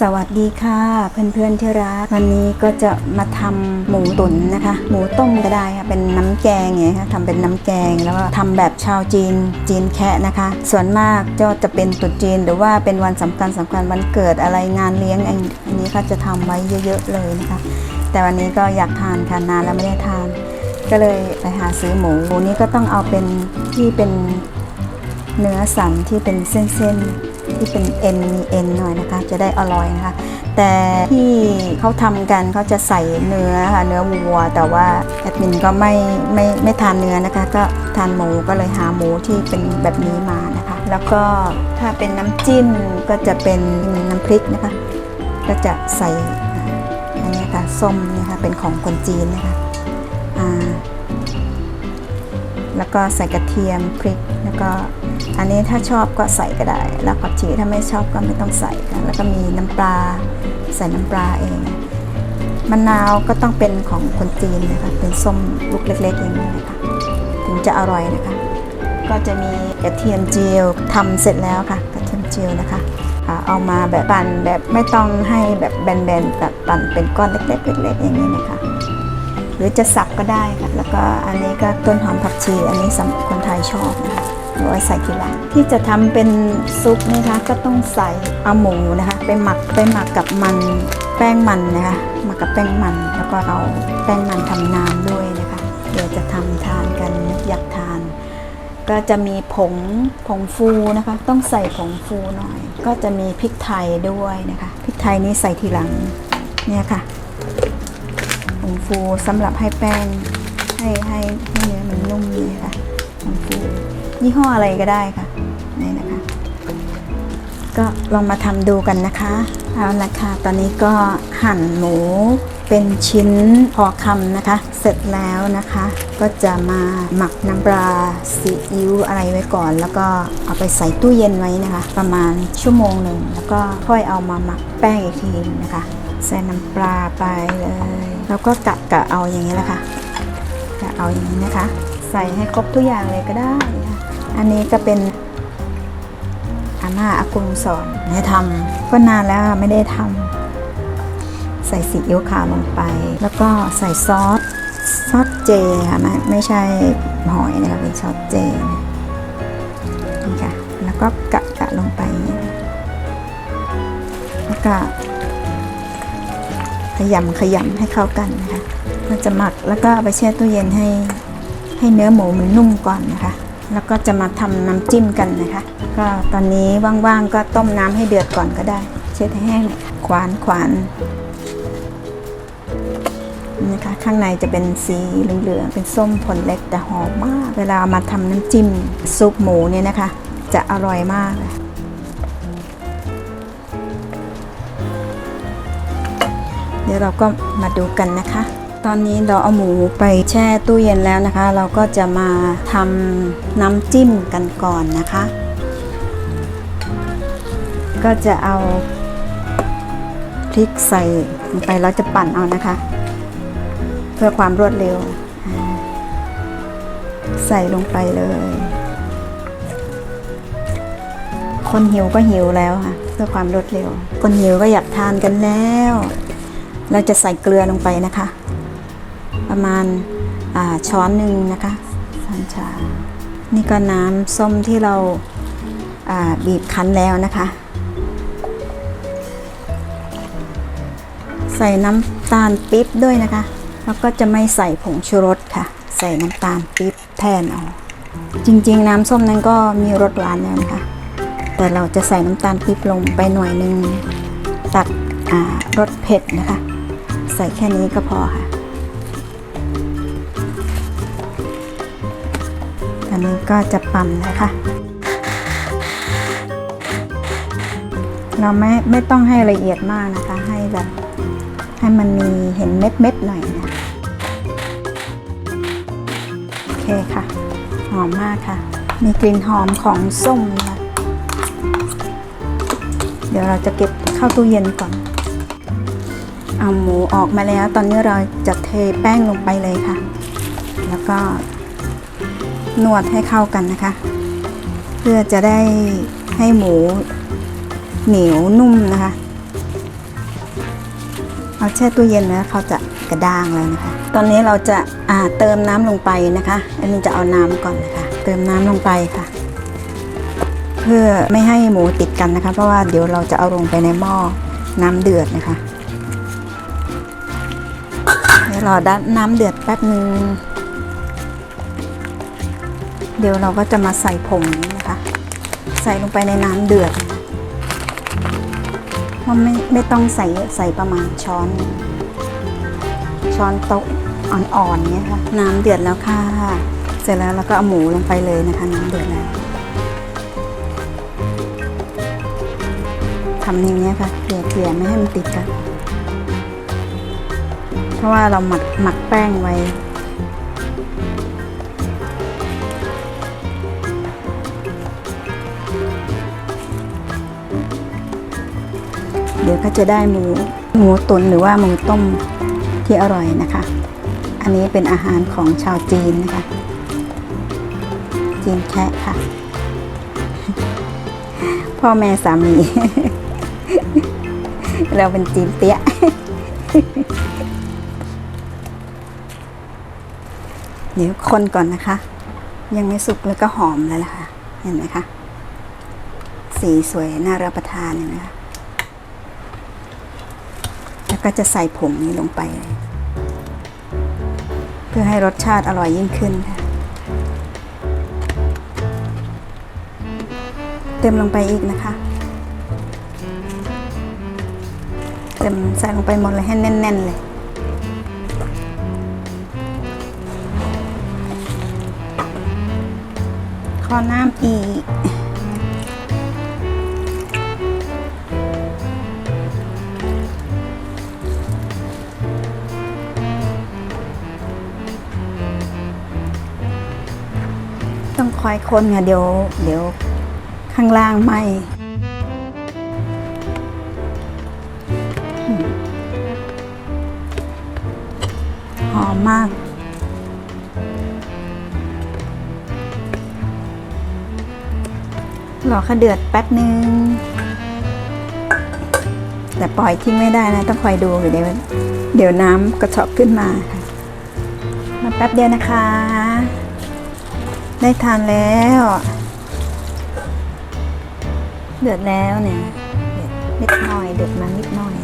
สวัสดีค่ะ เพื่อนๆที่รักวันนี้ก็จะมาทำหมูตุ๋นนะคะ หมูต้มก็ได้ค่ะเป็นน้ำแกงไงคะทำเป็นน้ำแกงแล้วก็ทำแบบชาวจีนจีนแคะนะคะ ส่วนมากก็จะเป็นตรุ๊จีน หรือว่าเป็นวันสำคัญสำคัญวันเกิดอะไรงานเลี้ยงอันนี้ก็จะทำไว้เยอะ ๆ เลยนะคะ แต่วันนี้ก็อยากทานค่ะนานแล้วไม่ได้ทาน ก็เลยไปหาซื้อหมูหมูนี้ก็ต้องเอาเป็นที่เป็นเนื้อสันที่เป็นเส้นๆ ที่เป็นเอ็นมีเอ็นหน่อยนะคะ จะได้อร่อยนะคะ แต่ที่เขาทำกันเขาจะใส่เนื้อค่ะเนื้อวัว แต่ว่าแอดมินก็ไม่ไม่ไม่ทานเนื้อนะคะ ก็ทานหมูก็เลยหาหมูที่เป็นแบบนี้มานะคะ แล้วก็ถ้าเป็นน้ำจิ้มก็จะเป็นน้ำพริกนะคะ ก็จะใส่อันนี้ค่ะส้มนะคะเป็นของคนจีนนะคะแล้วก็ใส่กระเทียมพริกแล้วก็ อันนี้ถ้าชอบก็ใส่ก็ได้แล้วผักชีถ้าไม่ชอบก็ไม่ต้องใส่ค่ะแล้วก็มีน้ำปลาใส่น้ำปลาเองมะนาวก็ต้องเป็นของคนจีนนะคะเป็นส้มลูกเล็กๆอย่างนี้นะคะถึงจะอร่อยนะคะ ก็จะมีกระเทียมเจียวทำเสร็จแล้วค่ะ กระเทียมเจียวนะคะเอามาแบบปั่นแบบไม่ต้องให้แบบแบนๆแบบปั่นเป็นก้อนเล็กๆเล็กๆอย่างนี้นะคะ หรือจะสับก็ได้ค่ะแล้วก็อันนี้ก็ต้นหอมผักชี อันนี้สำหรับคนไทยชอบนะคะ ไว้ใส่ทีหลังที่จะทำเป็นซุปนะคะก็ต้องใส่เอาหมูนะคะไปหมักไปหมักกับมันแป้งมันนะคะหมักกับแป้งมัน แล้วก็เอาแป้งมันทำน้ำด้วยนะคะเดี๋ยวจะทำทานกันอยากทาน ก็จะมีผงผงฟูนะคะ ต้องใส่ผงฟูหน่อย ก็จะมีพริกไทยด้วยนะคะพริกไทยนี้ใส่ทีหลังเนี่ยค่ะผงฟูสำหรับให้แป้งให้ให้ให้เนื้อมันนุ่มนี่ค่ะผงฟู ยี่ห้ออะไรก็ได้ค่ะนี่นะคะ ก็ลองมาทำดูกันนะคะ เอาละค่ะ ตอนนี้ก็หั่นหมูเป็นชิ้นพอคำนะคะ เสร็จแล้วนะคะ ก็จะมาหมักน้ำปลาซีอิ๊วอะไรไว้ก่อน แล้วก็เอาไปใส่ตู้เย็นไว้นะคะ ประมาณชั่วโมงหนึ่งแล้วก็ค่อยเอามาหมักแป้งอีกทีนะคะ ใส่น้ำปลาไปเลย แล้วก็กะกะเอาอย่างนี้แหละค่ะกะเอาอย่างนี้นะคะ ใส่ให้ครบทุกอย่างเลยก็ได้ค่ะ อันนี้ก็เป็นอาม่าอากงสอนให้ทำก็นานแล้วไม่ได้ทำใส่ซีอิ๊วขาวลงไป แล้วก็ใส่ซอสซอสเจค่ะไม่ไม่ใช่หอยนะคะเป็นซอสเจนี่ค่ะแล้วก็กะกะลงไป แล้วก็ขยำขยำให้เข้ากันนะคะเราจะหมักแล้วก็ไปแช่ตู้เย็นให้ให้เนื้อหมูมันนุ่มก่อนนะคะ แล้วก็จะมาทำน้ำจิ้มกันนะคะ ก็ตอนนี้ว่างๆก็ต้มน้ำให้เดือดก่อนก็ได้ เช็ดให้แห้งขวานขวานนะคะข้างในจะเป็นสีเหลืองๆเป็นส้มผลเล็กแต่หอมมาก เวลามาทำน้ำจิ้มซุปหมูเนี่ยนะคะ จะอร่อยมากเดี๋ยวเราก็มาดูกันนะคะ ตอนนี้เราเอาหมูไปแช่ตู้เย็นแล้วนะคะ เราก็จะมาทำน้ำจิ้มกันก่อนนะคะ ก็จะเอาพริกใส่ลงไปเราจะปั่นเอานะคะ เพื่อความรวดเร็ว ใส่ลงไปเลย คนหิวก็หิวแล้วค่ะ เพื่อความรวดเร็ว คนหิวก็อยากทานกันแล้ว เราจะใส่เกลือลงไปนะคะ ประมาณาช้อนหนึ่งนะคะสามชา นี่ก็น้ำส้มที่เราาบีบคั้นแล้วนะคะ ใส่น้ำตาลปี๊บด้วยนะคะ แล้วก็จะไม่ใส่ผงชูรสค่ะ ใส่น้ำตาลปี๊บแทนเอาจริงๆ น้ำส้มนั้นก็มีรสหวานแล้วนะคะแต่เราจะใส่น้ำตาลปี๊บลงไปหน่อยหนึง ตัดรสเผ็ดนะคะ ใส่แค่นี้ก็พอค่ะ อันนี้ก็จะปั่นนะคะ เราไม่ไม่ต้องให้ละเอียดมากนะคะ ให้แบบให้มันมีเห็นเม็ดเม็ดหน่อยนะโอเคค่ะ หอมมากค่ะ มีกลิ่นหอมของส้มนะคะเดี๋ยวเราจะเก็บเข้าตู้เย็นก่อนเอาหมูออกมาแล้ว ตอนนี้เราจะเทแป้งลงไปเลยค่ะ แล้วก็ นวดให้เข้ากันนะคะ เพื่อจะได้ให้หมูเหนียวนุ่มนะคะ เอาแช่ตู้เย็นนะเขาจะกระด้างแล้วนะคะ ตอนนี้เราจะาเติมน้ำลงไปนะคะอันนี้จะเอาน้ำก่อนนะคะ เติมน้ำลงไปค่ะ เพื่อไม่ให้หมูติดกันนะคะ เพราะว่าเดี๋ยวเราจะเอาลงไปในหม้อน้ำเดือดนะคะเดี๋ยวรอด้านน้ำเดือดแป๊บนึง เดี๋ยวเราก็จะมาใส่ผงนี้นะคะ ใส่ลงไปในน้ำเดือดนะคะไม่ไม่ต้องใส่ใส่ประมาณช้อน ช้อนโต๊ะอ่อนๆเนี้ยค่ะ น้ำเดือดแล้วค่ะ เสร็จแล้วเราก็เอาหมูลงไปเลยนะคะ น้ำเดือดแล้วทำอย่างเนี้ยค่ะเกลี่ยๆไม่ให้มันติดกัน เพราะว่าเราหมักหมักแป้งไว้ เดี๋ยวก็จะได้หมูหมูตุ๋นหรือว่าหมูต้มที่อร่อยนะคะ อันนี้เป็นอาหารของชาวจีนนะคะ จีนแคะค่ะ พ่อแม่สามี เราเป็นจีนเตี้ยเดี๋ยวคนก่อนนะคะ ยังไม่สุกแล้วก็หอมแล้วล่ะค่ะ เห็นไหมคะ สีสวยน่ารับประทานเห็นไหมคะ ก็จะใส่ผงนี้ลงไปเลยเพื่อให้รสชาติอร่อยยิ่งขึ้นค่ะเติมลงไปอีกนะคะเติมใส่ลงไปหมดเลยให้แน่นๆเลยขอน้ำอีก คอยคนค่ะเดี๋ยว เดี๋ยวข้างล่างไหมอืมหอมมากรอข้าเดือดแป๊บนึง แต่ปล่อยทิ้งไม่ได้นะ ต้องคอยดูเดี๋ยวเดี๋ยวน้ำกระชอบขึ้นมาค่ะ มาแป๊บเดียวนะคะ ได้ทานแล้ว เดือดแล้วเนี่ยเดือดนิดหน่อยเดือดมานิดหน่อย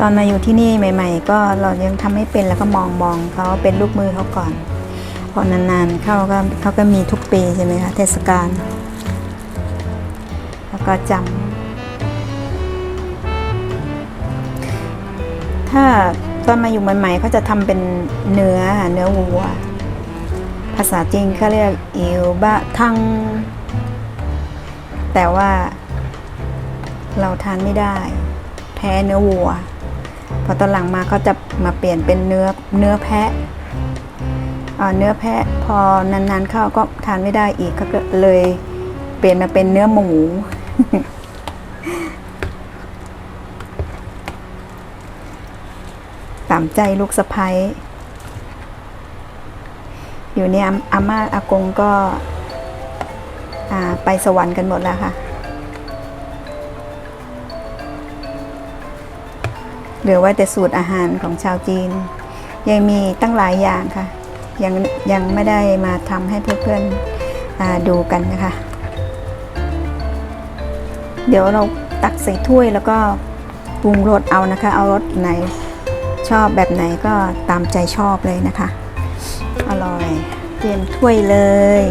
ตอนมาอยู่ที่นี่ใหม่ ๆ ก็เรายังทำไม่เป็นแล้วก็มองมองเขาเป็นลูกมือเขาก่อน พอนานๆเขาก็เขาก็มีทุกปีใช่ไหมคะเทศกาลแล้วก็จำถ้าตอนมาอยู่ใหม่ๆเขาจะทำเป็นเนื้อเนื้อวัวาษาจีนเขาเรียกอิวบะทัง แต่ว่าเราทานไม่ได้ แพ้เนื้อวัว พอตอนหลังมาเขาจะมาเปลี่ยนเป็นเนื้อเนื้อแพะเนื้อแพะพอนานๆเข้าก็ทานไม่ได้อีกก็เลยเปลี่ยนมาเป็นเนื้อหมู ตามใจลูกสะพ้ย อยู่เนี่ยอาม่าอากงก็ไปสวรรค์กันหมดแล้วค่ะ เหลือไว้แต่สูตรอาหารของชาวจีน ยังมีตั้งหลายอย่างค่ะ ยังยังไม่ได้มาทำให้เพื่อนๆดูกันนะคะ เดี๋ยวเราตักใส่ถ้วยแล้วก็ปรุงรสเอานะคะ เอารสไหนชอบแบบไหนก็ตามใจชอบเลยนะคะ อร่อย เตรียมถ้วยเลย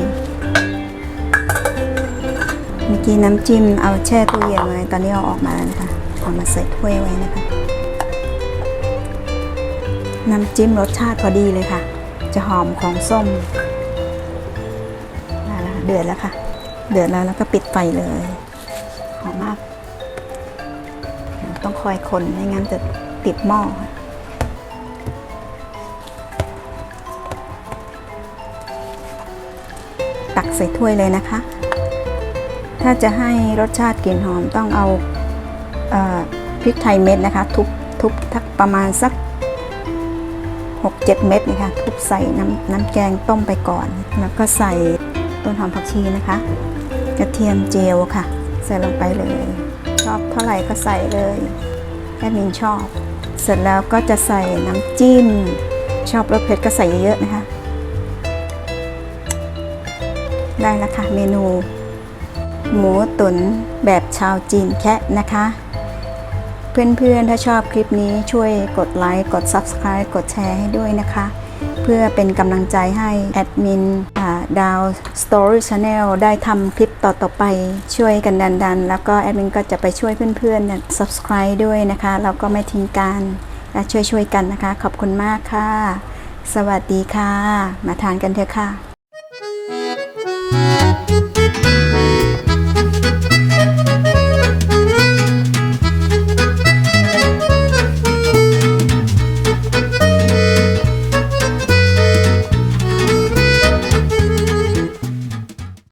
เมื่อกี้น้ำจิ้มเอาแช่ตู้เย็นไว้ ตอนนี้เอาออกมาแล้วนะคะ เอามาใส่ถ้วยไว้นะคะ น้ำจิ้มรสชาติพอดีเลยค่ะ จะหอมของส้มเดือดแล้วค่ะ เดือดแล้วแล้วก็ปิดไฟเลย หอมมาก ต้องคอยคนไม่งั้นจะติดหม้อค่ะ ตักใส่ถ้วยเลยนะคะ ถ้าจะให้รสชาติกลิ่นหอมต้องเอาเอพริกไทยเม็ดนะคะ ทุบทุบทักประมาณสัก 6-7 เม็ดนะคะทุบใส่น้ำน้ำแกงต้มไปก่อน แล้วก็ใส่ต้นหอมผักชีนะคะ กระเทียมเจียวค่ะ ใส่ลงไปเลย ชอบเท่าไหร่ก็ใส่เลยแอดมินชอบ เสร็จแล้วก็จะใส่น้ำจิ้ม ชอบรสเผ็ดก็ใส่เยอะๆนะคะ ได้แล้วค่ะเมนู หมูตุ๋นแบบชาวจีนแคะนะคะ เพื่อนๆ ถ้าชอบคลิปนี้ช่วยกดไลค์ กด Subscribe กดแชร์ให้ด้วยนะคะ เพื่อเป็นกำลังใจให้แอดมินดาว Story Channel ได้ทำคลิปต่อๆไปช่วยกันดันๆ แล้วก็แอดมินก็จะไปช่วยเพื่อนๆ Subscribe ด้วยนะคะ แล้วก็ไม่ทิ้งกันและช่วยๆกันนะคะ ขอบคุณมากค่ะ สวัสดีค่ะ มาทานกันเถอะค่ะ Música